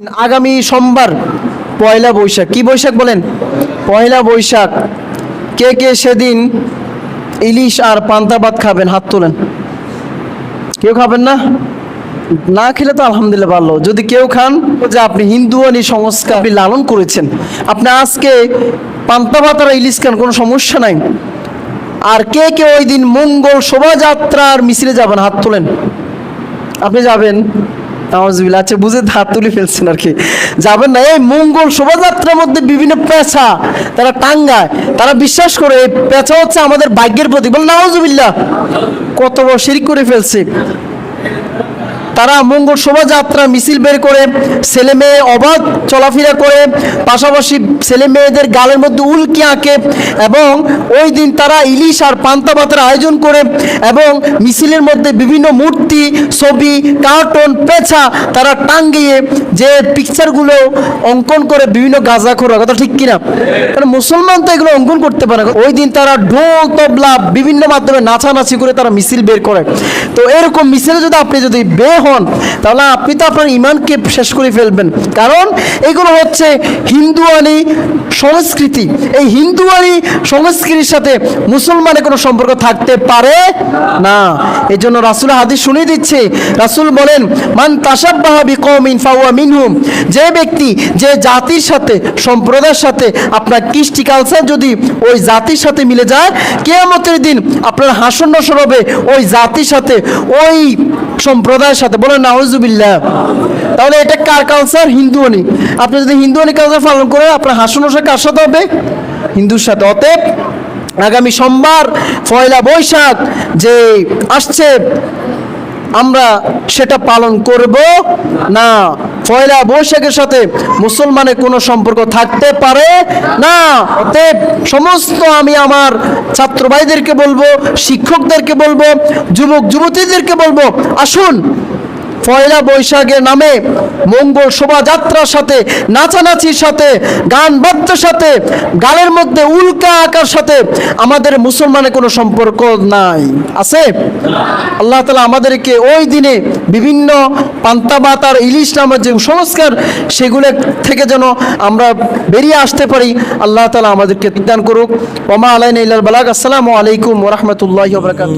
আগামী সোমবার পয়লা বৈশাখ। কি বৈশাখ বলেন? পয়লা বৈশাখ। কে কে সেদিন ইলিশ আর পান্তা ভাত খাবেন? হাত তোলেন। কেউ খাবেন না? না খেলে তো আলহামদুলিল্লাহ ভালো। যদি কেউ খান যে আপনি হিন্দু হিন্দুয়ানি সংস্কার আপনি লালন করেছেন। আপনি আজকে পান্তা ভাত আর ইলিশ খান, কোনো সমস্যা নাই। আর কে কে ওই দিন মঙ্গল শোভাযাত্রার মিছিলে যাবেন? হাত তোলেন। আপনি যাবেন। নামাজবিল্লা আচ্ছা বুঝে হাত তুলে ফেলছেন আর কি। যাবেন না, এই মঙ্গল শোভাযাত্রার মধ্যে বিভিন্ন পেঁচা, তারা টাঙ্গায়, তারা বিশ্বাস করে, এই পেঁচা হচ্ছে আমাদের ভাগ্যের প্রতীক। বলে নামাজবিল্লা কত বড় শিরিক করে ফেলছে। তারা মঙ্গল শোভাযাত্রা, মিছিল বের করে, ছেলে মেয়ে অবাধ চলাফেরা করে, পাশাপাশি ছেলে মেয়েদের গালের মধ্যে উল্কি আঁকে এবং ওই দিন তারা ইলিশ আর পান্তা ভাতের আয়োজন করে এবং মিছিলের মধ্যে বিভিন্ন মূর্তি, ছবি, কার্টুন পেছা তারা টাঙ্গিয়ে যে পিকচারগুলো অঙ্কন করে বিভিন্ন গাঁজা খোরা। কথা ঠিক কিনা? কারণ মুসলমান তো এগুলো অঙ্কন করতে পারে। ওই দিন তারা ঢোল, তবলা বিভিন্ন মাধ্যমে নাচানাচি করে তারা মিছিল বের করে। তো এরকম মিছিলে যদি আপনি যদি বের হন তাহলে আপনি তো আপনার ইমানকে শেষ করে ফেলবেন। কারণ এগুলো হচ্ছে হিন্দুয়ানি সংস্কৃতি। এই হিন্দুয়ানি সংস্কৃতির সাথে মুসলমানের কোনো সম্পর্ক থাকতে পারে না। এই জন্য রাসুল হাদিস শুনিয়ে দিচ্ছে। রাসুল বলেন, মান তাসাব্বাহা বিকৌমিন ফাওয়া মিনহুম। যে ব্যক্তি, যে জাতির সাথে, সম্প্রদায়ের সাথে আপনার কৃষ্টি কালচার যদি ওই জাতির সাথে মিলে যায়, কেয়ামতের দিন আপনার হাসন নসর হবে ওই জাতির সাথে, ওই সম্প্রদায়ের সাথে। বলেন, নাউজুবিল্লাহ। তাহলে এটা কার কালচার হিন্দুয়ানি আপনি যদি হিন্দুয়ানি কালচার পালন করেন, আপনার হাসন নসর কার সাথে হবে? হিন্দুর সাথে। অতএব আগামী সোমবার, পয়লা বৈশাখ যে আসছে, আমরা সেটা পালন করব। না, পয়লা বৈশাখের সাথে মুসলমানের কোনো সম্পর্ক থাকতে পারে না। অতএব সমস্ত আমি আমার ছাত্র ভাইদেরকে বলব, শিক্ষকদেরকে বলব যুবক যুবতীদেরকে বলব, আসুন। পয়লা বৈশাখের নামে মঙ্গল শোভাযাত্রার সাথে, নাচানাচির সাথে, গান বাদ্যের সাথে, গালের মধ্যে উল্কা আঁকার সাথে আমাদের মুসলমানের কোনো সম্পর্ক নাই। আছে? আল্লাহ তালা আমাদেরকে ওই দিনে বিভিন্ন পান্তাবাত আর ইলিশ নামের যে সংস্কার সেগুলো থেকে যেন আমরা বেরিয়ে আসতে পারি, আল্লাহ তালা আমাদেরকে দান করুক। ওমা আলাইন ইল্লাল বালাক আসসালামু আলাইকুম ওরহমতুল্লাহ বরকাত